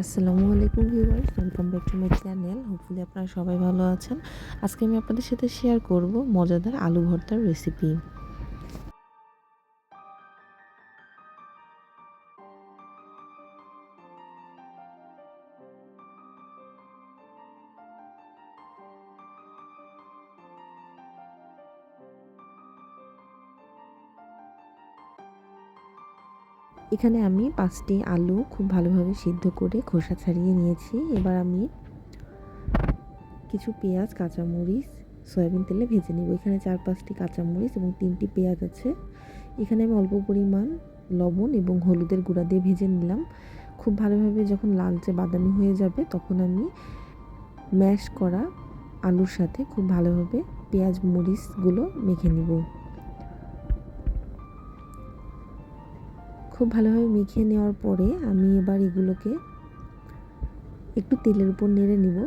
আসসালামু আলাইকুম viewers, welcome back to my channel. Hopefully আপনারা সবাই ভালো আছেন। আজকে আমি আপনাদের সাথে শেয়ার করব মজাদার আলু ভর্তার রেসিপি। এখানে আমি পাঁচটি আলু খুব ভালোভাবে সিদ্ধ করে খোসা ছাড়িয়ে নিয়েছি। এবার আমি কিছু পেঁয়াজ, কাঁচামরিচ, সয়াবিন তেলে ভেজে নেব। এখানে চার পাঁচটি কাঁচামরিচ এবং তিনটি পেঁয়াজ আছে। এখানে আমি অল্প পরিমাণ লবণ এবং হলুদের গুঁড়া দিয়ে ভেজে নিলাম। খুব ভালোভাবে যখন লালচে বাদামি হয়ে যাবে তখন আমি ম্যাশ করা আলুর সাথে খুব ভালোভাবে পেঁয়াজ, মরিচগুলো মেখে নিব। খুব ভালোভাবে মেখে নেওয়ার পরে আমি এবার এগুলোকে একটু তেলের উপর নেড়ে নিব।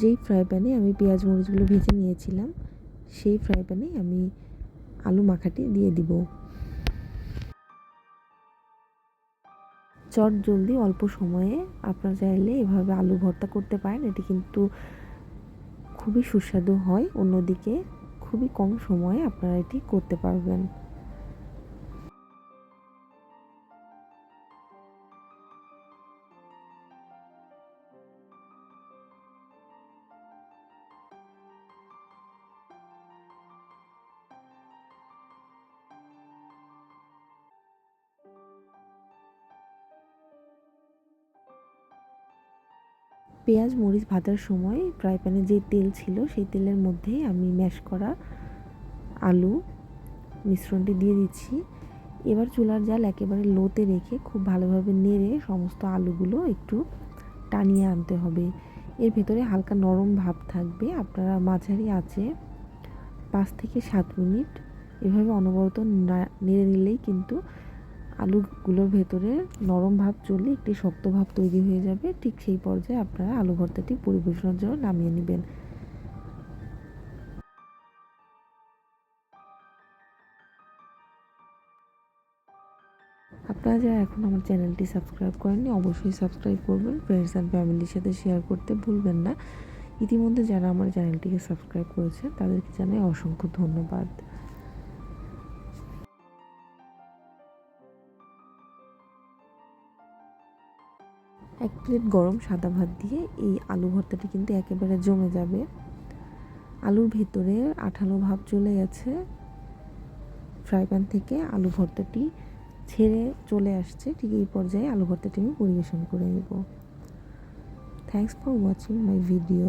যেই ফ্রাই প্যানে আমি পেঁয়াজ, মরিচগুলো ভেজে নিয়েছিলাম, সেই ফ্রাই প্যানে আমি আলু মাখাটি দিয়ে দিব। চট জলদি অল্প সময়ে আপনারা চাইলে এভাবে আলু ভর্তা করতে পারেন। এটি কিন্তু খুবই সুস্বাদু হয়। অন্যদিকে খুবই কম সময়ে আপনারা এটি করতে পারবেন। পেঁয়াজ, মরিচ ভাজার সময় ফ্রাই প্যানে যে তেল ছিল সেই তেলের মধ্যেই আমি ম্যাশ করা আলু মিশ্রণটি দিয়ে দিচ্ছি। এবার চুলার জাল একেবারে লোতে রেখে খুব ভালোভাবে নেড়ে সমস্ত আলুগুলো একটু টানিয়ে আনতে হবে। এর ভেতরে হালকা নরম ভাব থাকবে। আপনারা মাঝারি আছে পাঁচ থেকে সাত মিনিট এভাবে অনবরত নেড়ে নিলেই কিন্তু আলুগুলোর ভেতরে নরম ভাব চলে একটি শক্ত ভাব তৈরি হয়ে যাবে। ঠিক সেই পর্যায়ে আপনারা আলু ভর্তাটি পরিবেশনের জন্য নামিয়ে নেবেন। আপনারা যারা এখন আমার চ্যানেলটি সাবস্ক্রাইব করেননি, অবশ্যই সাবস্ক্রাইব করবেন। ফ্রেন্ডস অ্যান্ড ফ্যামিলির সাথে শেয়ার করতে ভুলবেন না। ইতিমধ্যে যারা আমার চ্যানেলটিকে সাবস্ক্রাইব করেছে তাদেরকে জানাই অসংখ্য ধন্যবাদ। এক প্লেট গরম সাদা ভাত দিয়ে এই আলু ভর্তাটি কিন্তু একেবারে জমে যাবে। আলুর ভেতরে আঠালো ভাব চলে গেছে। ফ্রাই প্যান থেকে আলু ভর্তাটি ছেড়ে চলে আসছে। ঠিক এই পর্যায়ে আলু ভর্তাটি আমি পরিবেশন করে নেব। Thanks for watching my video